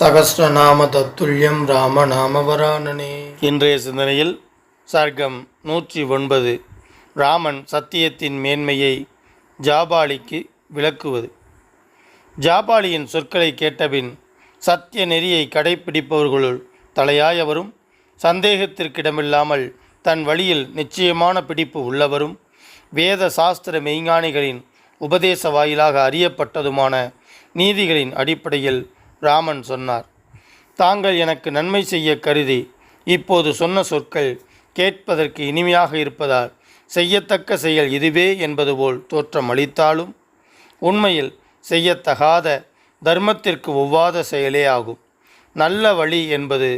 சகஸ்ரநாம தத்துல்யம் ராம நாமவராணனே இன்றைய சிந்தனையில் சர்க்கம் நூற்றி ஒன்பது ராமன் சத்தியத்தின் மேன்மையை ஜாபாலிக்கு விளக்குவது. ஜாபாலியின் சொற்களை கேட்டபின் சத்திய நெறியை கடைப்பிடிப்பவர்களுள் தலையாயவரும் சந்தேகத்திற்கிடமில்லாமல் தன் வழியில் நிச்சயமான பிடிப்பு உள்ளவரும் வேத சாஸ்திர மெய்ஞானிகளின் உபதேச வாயிலாக அறியப்பட்டதுமான நீதிகளின் அடிப்படையில் ராமன் சொன்னார். தாங்கள் எனக்கு நன்மை செய்ய கருதி இப்போது சொன்ன சொற்கள் கேட்பதற்கு இனிமையாக இருப்பதால் செய்யத்தக்க செயல் இதுவே என்பது போல் தோற்றம் அளித்தாலும் உண்மையில் செய்யத்தகாத தர்மத்திற்கு ஒவ்வாத செயலே ஆகும். நல்ல வழி என்பது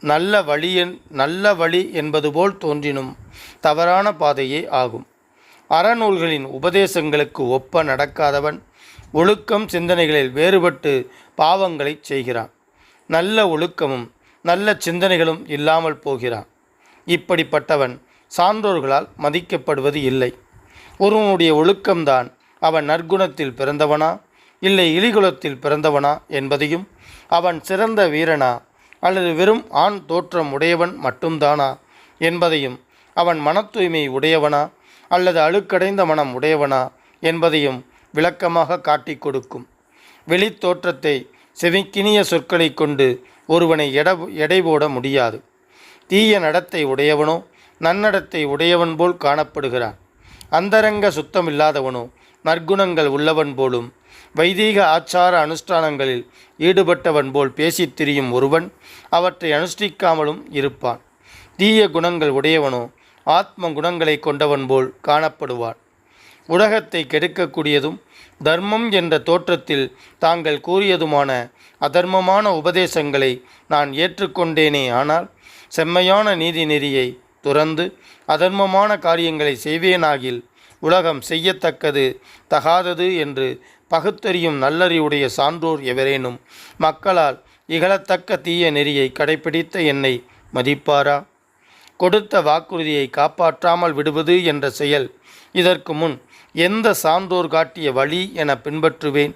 நல்ல வழியன் நல்ல வழி என்பது போல் தோன்றினும் தவறான பாதையே ஆகும். அறநூல்களின் உபதேசங்களுக்கு ஒப்ப நடக்காதவன் ஒழுக்கம் சிந்தனைகளில் வேறுபட்டு பாவங்களைச் செய்கிறான். நல்ல ஒழுக்கமும் நல்ல சிந்தனைகளும் இல்லாமல் போகிறான். இப்படிப்பட்டவன் சான்றோர்களால் மதிக்கப்படுவது இல்லை. ஒருவனுடைய ஒழுக்கம்தான் அவன் நற்குணத்தில் பிறந்தவனா இல்லை இழிகுலத்தில் பிறந்தவனா என்பதையும் அவன் சிறந்த வீரனா அல்லது வெறும் ஆண் தோற்றம் உடையவன் மட்டும்தானா என்பதையும் அவன் மன தூய்மை உடையவனா அல்லது அழுக்கடைந்த மனம் உடையவனா என்பதையும் விளக்கமாக காட்டிக் கொடுக்கும். வெளித்தோற்றத்தை செவிக்கினிய சொற்களை கொண்டு ஒருவனை எட எடை போட முடியாது. தீய நடத்தை உடையவனோ நன்னடத்தை உடையவன் போல் காணப்படுகிறான். அந்தரங்க சுத்தமில்லாதவனோ நற்குணங்கள் உள்ளவன் போலும் வைதீக ஆச்சார அனுஷ்டானங்களில் ஈடுபட்டவன் போல் பேசித் திரியும் ஒருவன் அவற்றை அனுஷ்டிக்காமலும் இருப்பான். தீய குணங்கள் உடையவனோ ஆத்ம குணங்களை கொண்டவன் போல் காணப்படுவான். உலகத்தை கெடுக்கக்கூடியதும் தர்மம் என்ற தோற்றத்தில் தாங்கள் கூறியதுமான அதர்மமான உபதேசங்களை நான் ஏற்றுக்கொண்டேனே ஆனால் செம்மையான நீதி நெறியை துறந்து அதர்மமான காரியங்களை செய்வேனாகில் உலகம் செய்யத்தக்கது தகாதது என்று பகுத்தறியும் நல்லறிவுடைய சான்றோர் எவரேனும் மக்களால் இகழத்தக்க தீய நெறியை கடைப்பிடித்த என்னை மதிப்பாரா? கொடுத்த வாக்குறுதியை காப்பாற்றாமல் விடுவது என்ற செயல் இதற்கு முன் எந்த சான்றோர் காட்டிய வழி என பின்பற்றுவேன்.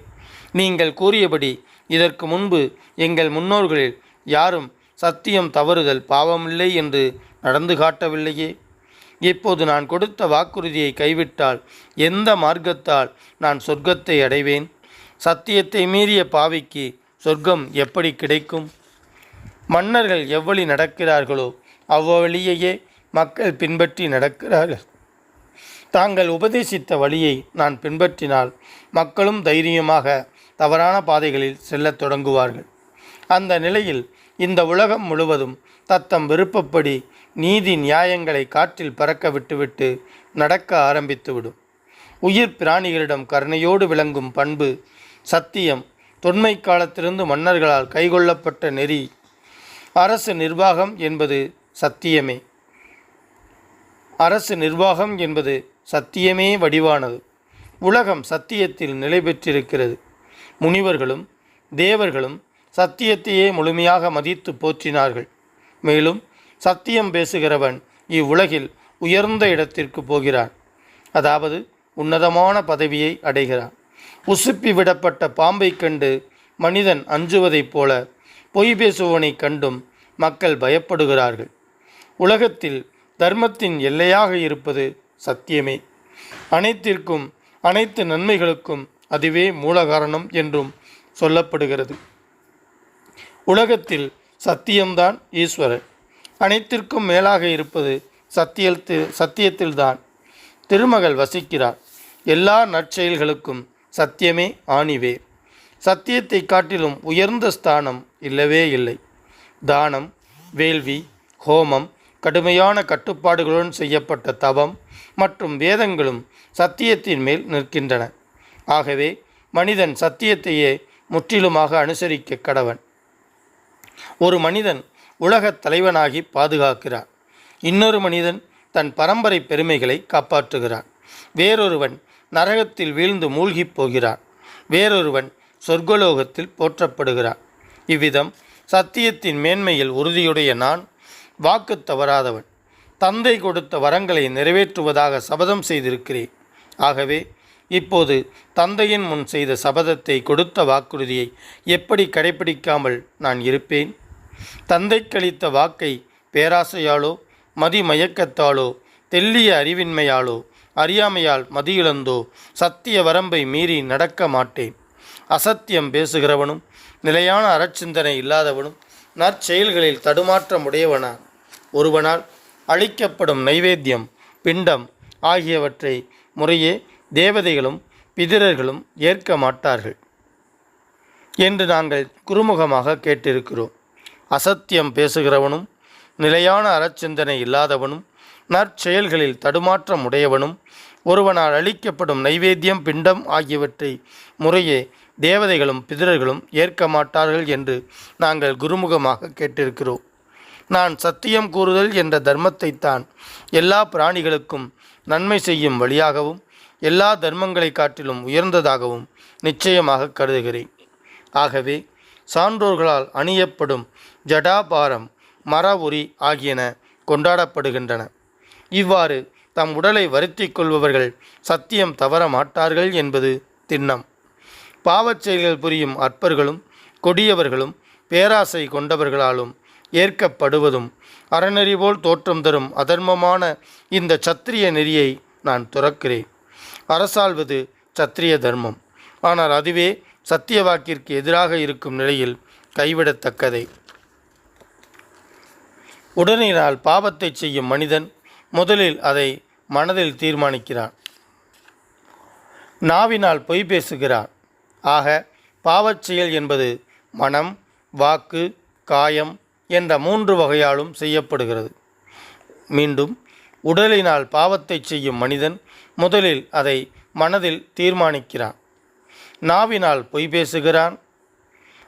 நீங்கள் கூறியபடி இதற்கு முன்பு எங்கள் முன்னோர்களில் யாரும் சத்தியம் தவறுதல் பாவமில்லை என்று நடந்து காட்டவில்லையே. இப்போது நான் கொடுத்த வாக்குறுதியை கைவிட்டால் எந்த மார்க்கத்தால் நான் சொர்க்கத்தை அடைவேன்? சத்தியத்தை மீறிய பாவிக்கு சொர்க்கம் எப்படி கிடைக்கும்? மன்னர்கள் எவ்வளி நடக்கிறார்களோ அவ்வழியையே மக்கள் பின்பற்றி நடக்கிறார்கள். தாங்கள் உபதேசித்த வழியை நான் பின்பற்றினால் மக்களும் தைரியமாக தவறான பாதைகளில் செல்லத் தொடங்குவார்கள். அந்த நிலையில் இந்த உலகம் முழுவதும் தத்தம் விருப்பப்படி நீதி நியாயங்களை காற்றில் பறக்க விட்டுவிட்டு நடக்க ஆரம்பித்துவிடும். உயிர் பிராணிகளிடம் கருணையோடு விளங்கும் பண்பு சத்தியம் தொன்மை காலத்திலிருந்து மன்னர்களால் கைகொள்ளப்பட்ட நெறி அரசு நிர்வாகம் என்பது சத்தியமே. அரசு நிர்வாகம் என்பது சத்தியமே வடிவானது. உலகம் சத்தியத்தில் நிலை பெற்றிருக்கிறது. முனிவர்களும் தேவர்களும் சத்தியத்தையே முழுமையாக மதித்து போற்றினார்கள். மேலும் சத்தியம் பேசுகிறவன் இவ்வுலகில் உயர்ந்த இடத்திற்கு போகிறான். அதாவது உன்னதமான பதவியை அடைகிறான். உசுப்பி விடப்பட்ட பாம்பைக் கண்டு மனிதன் அஞ்சுவதைப் போல பொய் பேசுவனை கண்டும் மக்கள் பயப்படுகிறார்கள். உலகத்தில் தர்மத்தின் எல்லையாக இருப்பது சத்தியமே. அனைத்திற்கும் அனைத்து நன்மைகளுக்கும் அதுவே மூலகாரணம் என்றும் சொல்லப்படுகிறது. உலகத்தில் சத்தியம்தான் ஈஸ்வரன் அனைத்திற்கும் மேலாக இருப்பது சத்தியத்தில் சத்தியத்தில்தான். திருமகள் வசிக்கிறார். எல்லா நற்செயல்களுக்கும் சத்தியமே ஆணிவே. சத்தியத்தை காட்டிலும் உயர்ந்த ஸ்தானம் இல்லவே இல்லை. தானம் வேள்வி ஹோமம் கடுமையான கட்டுப்பாடுகளுடன் செய்யப்பட்ட தவம் மற்றும் வேதங்களும் சத்தியத்தின் மேல் நிற்கின்றன. ஆகவே மனிதன் சத்தியத்தையே முற்றிலுமாக அனுசரிக்க கடவன். ஒரு மனிதன் உலகத் தலைவனாகி பாதுகாக்கிறான். இன்னொரு மனிதன் தன் பரம்பரை பெருமைகளை காப்பாற்றுகிறான். வேறொருவன் நரகத்தில் வீழ்ந்து மூழ்கிப் போகிறான். வேறொருவன் சொர்க்கலோகத்தில் போற்றப்படுகிறான். இவ்விதம் சத்தியத்தின் மேன்மையில் உறுதியுடைய நான் வாக்கு தவறாதவன். தந்தை கொடுத்த வரங்களை நிறைவேற்றுவதாக சபதம் செய்திருக்கிறேன். ஆகவே இப்போது தந்தையின் முன் செய்த சபதத்தை கொடுத்த வாக்குறுதியை எப்படி கடைபிடிக்காமல் நான் இருப்பேன்? தந்தை கழித்த வாக்கை பேராசையாலோ மதிமயக்கத்தாலோ தெல்லிய அறிவின்மையாலோ அறியாமையால் மதியிழந்தோ சத்திய வரம்பை மீறி நடக்க மாட்டேன். அசத்தியம் பேசுகிறவனும் நிலையான அறச்சிந்தனை இல்லாதவனும் நற்செயல்களில் தடுமாற்றமுடையவனான் ஒருவனால் அளிக்கப்படும் நைவேத்தியம் பிண்டம் ஆகியவற்றை முறையே தேவதைகளும் பிதிரர்களும் ஏற்க மாட்டார்கள் என்று நாங்கள் குறுமுகமாக கேட்டிருக்கிறோம். அசத்தியம் பேசுகிறவனும் நிலையான அறச்சிந்தனை இல்லாதவனும் நற்செயல்களில் தடுமாற்றம் உடையவனும் ஒருவனால் அளிக்கப்படும் நைவேத்தியம் பிண்டம் ஆகியவற்றை முறையே தேவதைகளும் பிதிரர்களும் ஏற்க மாட்டார்கள் என்று நாங்கள் குருமுகமாக கேட்டிருக்கிறோம். நான் சத்தியம் கூறுதல் என்ற தர்மத்தைத்தான் எல்லா பிராணிகளுக்கும் நன்மை செய்யும் வழியாகவும் எல்லா தர்மங்களை காட்டிலும் உயர்ந்ததாகவும் நிச்சயமாக கருதுகிறேன். ஆகவே சான்றோர்களால் அணியப்படும் ஜடாபாரம் மர உரி ஆகியன கொண்டாடப்படுகின்றன. இவ்வாறு தம் உடலை வருத்தி கொள்பவர்கள் சத்தியம் தவற மாட்டார்கள் என்பது திண்ணம். பாவச் செயல்கள் புரியும் அற்பர்களும் கொடியவர்களும் பேராசை கொண்டவர்களாலும் ஏற்கப்படுவதும் அறநெறி போல் தோற்றம் தரும் அதர்மமான இந்த சத்திரிய நெறியை நான் துறக்கிறேன். அரசாள்வது சத்திரிய தர்மம். ஆனால் அதுவே சத்திய வாக்கிற்கு எதிராக இருக்கும் நிலையில் கைவிடத்தக்கதை. உடனினால் பாவத்தை செய்யும் மனிதன் முதலில் அதை மனதில் தீர்மானிக்கிறான். நாவினால் பொய் பேசுகிறான். ஆக பாவச் செயல் என்பது மனம் வாக்கு காயம் என்ற மூன்று வகையாலும் செய்யப்படுகிறது. மீண்டும் உடலினால் பாவத்தை செய்யும் மனிதன் முதலில் அதை மனதில் தீர்மானிக்கிறான். நாவினால் பொய் பேசுகிறான்.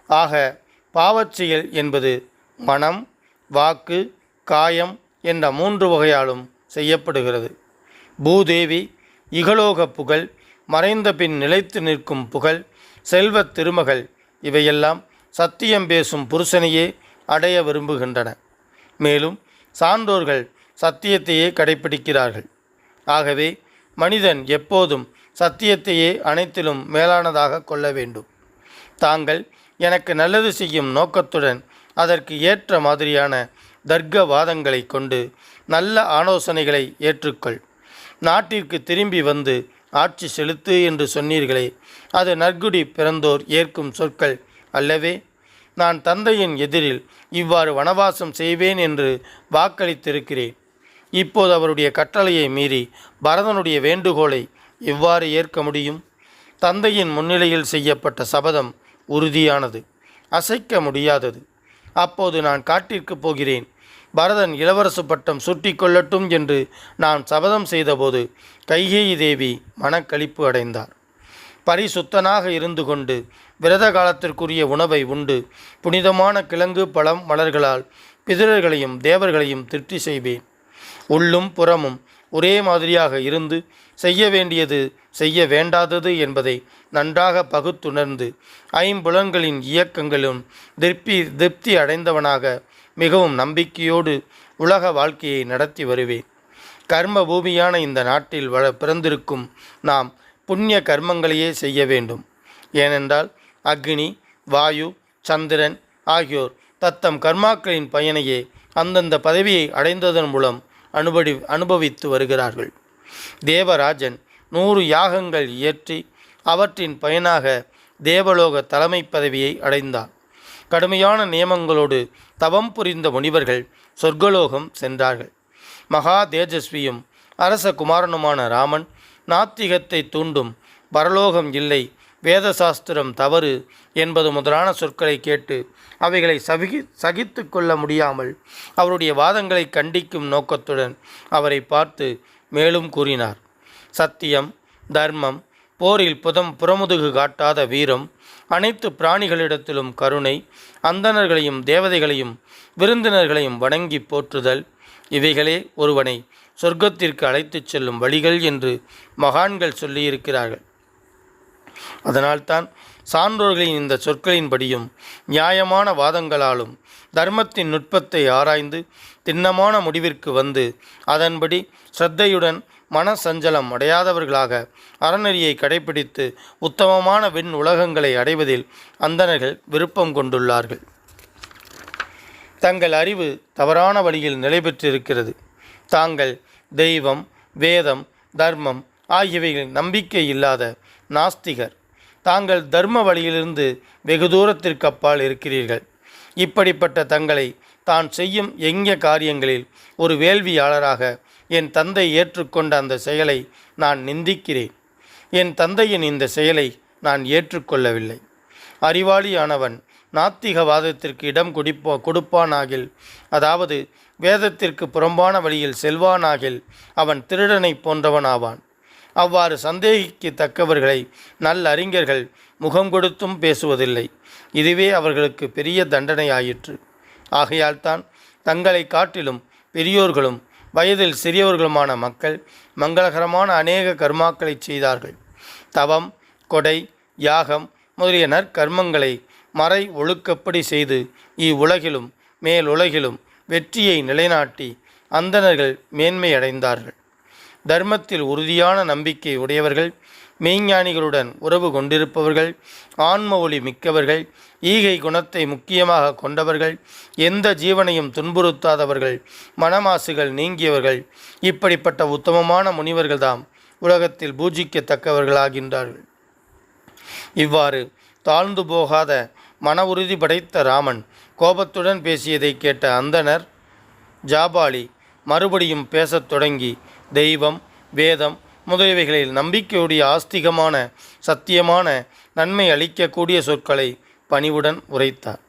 ஆக பாவச்செயல் என்பது மனம் வாக்கு காயம் என்ற மூன்று வகையாலும் செய்யப்படுகிறது. பூதேவி இகலோக புகழ் மறைந்த பின் நிலைத்து நிற்கும் புகழ் செல்வத் திருமகள் இவையெல்லாம் சத்தியம் பேசும் புருஷனையே அடைய விரும்புகின்றன. மேலும் சான்றோர்கள் சத்தியத்தையே கடைப்பிடிக்கிறார்கள். ஆகவே மனிதன் எப்போதும் சத்தியத்தையே அனைத்திலும் மேலானதாக கொள்ள வேண்டும். தாங்கள் எனக்கு நல்லது செய்யும் நோக்கத்துடன் அதற்கு ஏற்ற மாதிரியான தர்க்க வாதங்களை கொண்டு நல்ல ஆலோசனைகளை ஏற்றுக்கொள். நாட்டிற்கு திரும்பி வந்து ஆட்சி செலுத்து என்று சொன்னீர்களே அது நற்குடி பிறந்தோர் ஏற்கும் சொற்கள் அல்லவே? நான் தந்தையின் எதிரில் இவ்வாறு வனவாசம் செய்வேன் என்று வாக்களித்திருக்கிறேன். இப்போது அவருடைய கட்டளையை மீறி பரதனுடைய வேண்டுகோளை எவ்வாறு ஏற்க முடியும்? தந்தையின் முன்னிலையில் செய்யப்பட்ட சபதம் உறுதியானது அசைக்க முடியாதது. அப்போது நான் காட்டிற்கு போகிறேன். பரதன் இளவரசு பட்டம் சுட்டி கொள்ளட்டும் என்று நான் சபதம் செய்தபோது கைகேயி தேவி மனக்களிப்பு அடைந்தார். பரிசுத்தனாக இருந்து கொண்டு விரத காலத்திற்குரிய உணவை உண்டு. புனிதமான கிழங்கு பழம் மலர்களால் பிதிரர்களையும் தேவர்களையும் திருப்தி செய்வேன். உள்ளும் புறமும் ஒரே மாதிரியாக இருந்து செய்ய வேண்டியது செய்ய வேண்டாதது என்பதை நன்றாக பகுத்துணர்ந்து ஐம்புலன்களின் இயக்கங்களும் திருப்தி திருப்தி அடைந்தவனாக மிகவும் நம்பிக்கையோடு உலக வாழ்க்கையை நடத்தி வருவேன். கர்ம பூமியான இந்த நாட்டில் வள பிறந்திருக்கும் நாம் புண்ணிய கர்மங்களையே செய்ய வேண்டும். ஏனென்றால் அக்னி வாயு சந்திரன் ஆகியோர் தத்தம் கர்மாக்களின் பயனையே அந்தந்த பதவியை அடைந்ததன் மூலம் அனுபவி அனுபவித்து வருகிறார்கள். தேவராஜன் நூறு யாகங்கள் இயற்றி அவற்றின் பயனாக தேவலோக தலைமை பதவியை அடைந்தார். கடுமையான நியமங்களோடு தவம் புரிந்த முனிவர்கள் சொர்க்கலோகம் சென்றார்கள். மகா தேஜஸ்வியும் அரச குமாரனுமான ராமன் நாத்திகத்தை தூண்டும் பரலோகம் இல்லை வேத சாஸ்திரம் தவறு என்பது முதலான சொற்களை கேட்டு அவைகளை சகி சகித்து கொள்ள முடியாமல் அவருடைய வாதங்களை கண்டிக்கும் நோக்கத்துடன் அவரை பார்த்து மேலும் கூறினார். சத்தியம் தர்மம் போரில் புதம் புறமுதுகு காட்டாத வீரம் அனைத்து பிராணிகளிடத்திலும் கருணை அந்தணர்களையும் தேவதைகளையும் விருந்தினர்களையும் வணங்கி போற்றுதல் இவைகளே ஒருவனை சொர்க்கத்திற்கு அழைத்துச் செல்லும் வழிகள் என்று மகான்கள் சொல்லியிருக்கிறார்கள். அதனால்தான் சான்றோர்களின் இந்த சொற்களின்படியும் நியாயமான வாதங்களாலும் தர்மத்தின் நுட்பத்தை ஆராய்ந்து திண்ணமான முடிவிற்கு வந்து அதன்படி ஸ்ரத்தையுடன் மன சஞ்சலம் அடையாதவர்களாக அறநெறியை கடைபிடித்து உத்தமமான விண் உலகங்களை அடைவதில் அந்தணர்கள் விருப்பம் கொண்டுள்ளார்கள். தங்கள் அறிவு தவறான வழியில் நிலை பெற்றிருக்கிறது. தாங்கள் தெய்வம் வேதம் தர்மம் ஆகியவைகளில் நம்பிக்கை இல்லாத நாஸ்திகர். தாங்கள் தர்ம வழியிலிருந்து வெகு தூரத்திற்கு அப்பால் இருக்கிறீர்கள். இப்படிப்பட்ட தங்களை தான் செய்யும் எங்க காரியங்களில் ஒரு வேள்வியாளராக என் தந்தை ஏற்றுக்கொண்ட அந்த செயலை நான் நிந்திக்கிறேன். என் தந்தையின் இந்த செயலை நான் ஏற்றுக்கொள்ளவில்லை. அறிவாளியானவன் நாத்திகவாதத்திற்கு இடம் கொடுப்போ கொடுப்பானாகில் அதாவது வேதத்திற்கு புறம்பான வழியில் செல்வானாகில் அவன் திருடனைப் போன்றவனாவான். அவ்வாறு சந்தேகிக்கத்தக்கவர்களை நல்லறிஞர்கள் முகம் கொடுத்தும் பேசுவதில்லை. இதுவே அவர்களுக்கு பெரிய தண்டனையாயிற்று. ஆகையால்தான் தங்களை காட்டிலும் பெரியோர்களும் வயதில் சிறியவர்களுமான மக்கள் மங்களகரமான அநேக கர்மாக்களை செய்தார்கள். தவம் கொடை யாகம் முதலிய நற்கர்மங்களை மறை ஒழுக்கப்படி செய்து இவ்வுலகிலும் மேலுலகிலும் வெற்றியை நிலைநாட்டி அந்தணர்கள் மேன்மையடைந்தார்கள். தர்மத்தில் உறுதியான நம்பிக்கை உடையவர்கள் மெய்ஞானிகளுடன் உறவு கொண்டிருப்பவர்கள் ஆன்ம ஒளி மிக்கவர்கள் ஈகை குணத்தை முக்கியமாக கொண்டவர்கள் எந்த ஜீவனையும் துன்புறுத்தாதவர்கள் மனமாசுகள் நீங்கியவர்கள் இப்படிப்பட்ட உத்தமமான முனிவர்கள்தாம் உலகத்தில் பூஜிக்கத்தக்கவர்களாகின்றார்கள். இவ்வாறு தாழ்ந்து போகாத மன உறுதி படைத்த ராமன் கோபத்துடன் பேசியதை கேட்ட அந்தணர் ஜாபாலி மறுபடியும் பேசத் தொடங்கி தெய்வம் வேதம் முதலியவைகளில் நம்பிக்கையுடைய ஆஸ்திகமான சத்தியமான நன்மை அளிக்கக்கூடிய சொற்களை பணிவுடன் உரைத்தார்.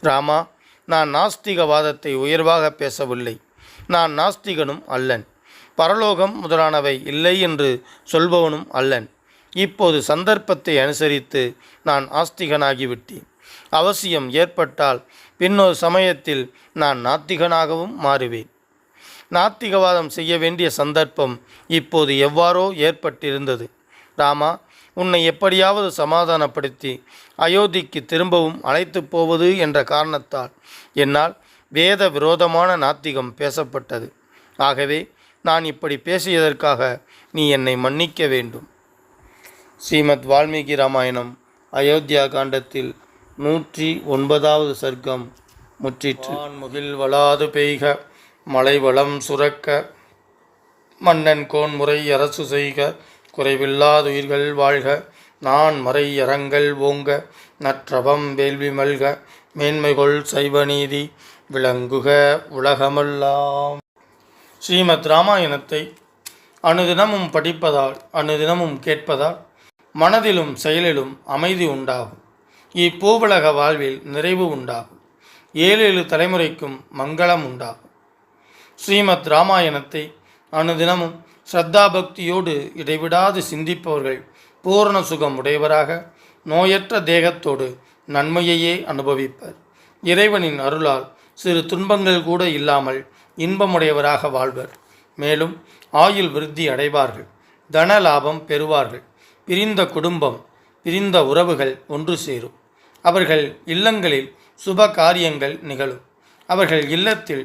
ராமா நான் நாஸ்திகவாதத்தை உயர்வாக பேசவில்லை. நான் நாஸ்திகனும் அல்லன். பரலோகம் முதலானவை இல்லை என்று சொல்பவனும் அல்லன். இப்போது சந்தர்ப்பத்தை அனுசரித்து நான் ஆஸ்திகனாகிவிட்டேன். அவசியம் ஏற்பட்டால் பின்னொரு சமயத்தில் நான் நாத்திகனாகவும் மாறுவேன். நாத்திகவாதம் செய்ய வேண்டிய சந்தர்ப்பம் இப்போது எவ்வாறோ ஏற்பட்டிருந்தது. ராமா உன்னை எப்படியாவது சமாதானப்படுத்தி அயோத்திக்கு திரும்பவும் அழைத்து போவது என்ற காரணத்தால் என்னால் வேத விரோதமான நாத்திகம் பேசப்பட்டது. ஆகவே நான் இப்படி பேசியதற்காக நீ என்னை மன்னிக்க வேண்டும். ஸ்ரீமத் வால்மீகி ராமாயணம் அயோத்தியா காண்டத்தில் நூற்றி ஒன்பதாவது சர்க்கம் முற்றிற்று. முகில் வளாது பெய்க. மலைவளம் சுரக்க மன்னன் கோன்முறை அரசு செய்க குறைவில்லாதுயிர்கள் வாழ்க நான் மறை அறங்கள் ஓங்க நற்றவம் வேள்வி மல்க மேன்மைகொள் சைவநீதி விளங்குக உலகமெல்லாம். ஸ்ரீமத் ராமாயணத்தை அணுதினமும் படிப்பதால் அனுதினமும் கேட்பதால் மனதிலும் செயலிலும் அமைதி உண்டாகும். இப்பூவுலக வாழ்வில் நிறைவு உண்டாகும். ஏழேழு தலைமுறைக்கும் மங்களம் உண்டாகும். ஸ்ரீமத் ராமாயணத்தை அனுதினமும் ஸ்ரத்தா பக்தியோடு இடைவிடாது சிந்திப்பவர்கள் பூரண சுகம் உடையவராக நோயற்ற தேகத்தோடு நன்மையையே அனுபவிப்பர். இறைவனின் அருளால் சிறு துன்பங்கள் கூட இல்லாமல் இன்பமுடையவராக வாழ்வர். மேலும் ஆயுள் விருத்தி அடைவார்கள் தன லாபம் பெறுவார்கள் பிரிந்த குடும்பம் பிரிந்த உறவுகள் ஒன்று சேரும். அவர்கள் இல்லங்களில் சுப காரியங்கள் நிகழும். அவர்கள் இல்லத்தில்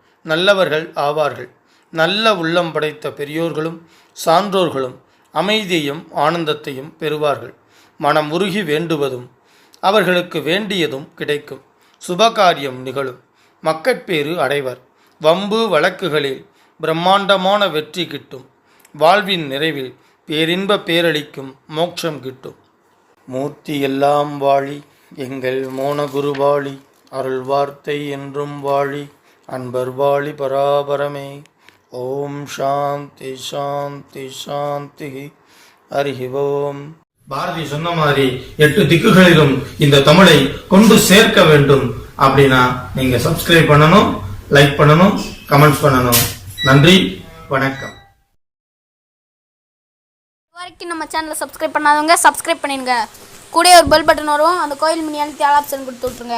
நல்லவர்கள் ஆவார்கள். நல்ல உள்ளம் படைத்த பெரியோர்களும் சான்றோர்களும் அமைதியையும் ஆனந்தத்தையும் பெறுவார்கள். மனம் உருகி வேண்டுவதும் அவர்களுக்கு வேண்டியதும் கிடைக்கும். சுபகாரியம் நிகழும். மக்கட்பேறு அடைவர். வம்பு வழக்குகளில் பிரம்மாண்டமான வெற்றி கிட்டும். வாழ்வின் நிறைவில் பேரின்ப பேரளிக்கும் மோட்சம் கிட்டும். மூர்த்தி எல்லாம் வாழி எங்கள் மோனகுரு வாழி அருள் வார்த்தை என்றும் வாழி அன்பர் வாழி பராபரமே ஓம் சாந்தி சாந்தி சாந்தி. ஹரிஹி ஓம். பாரதி சொன்ன மாதிரி எட்டு திக்குகளிலும் இந்த தமிழை கொண்டு சேர்க்க வேண்டும் அப்படின்னா நீங்க சப்ஸ்கிரைப் பண்ணணும் லைக் பண்ணணும் கமெண்ட்ஸ் பண்ணணும். நன்றி வணக்கம். வரைக்கும் நம்ம சேனலை சப்ஸ்கிரைப் பண்ணாதவங்க சப்ஸ்கிரைப் பண்ணிடுங்க. கூடயே ஒரு பெல் பட்டன் வரும் அந்த கோயில் மணி அழுத்தி ஆல் ஆப்ஷன் கொடுத்து விட்ருங்க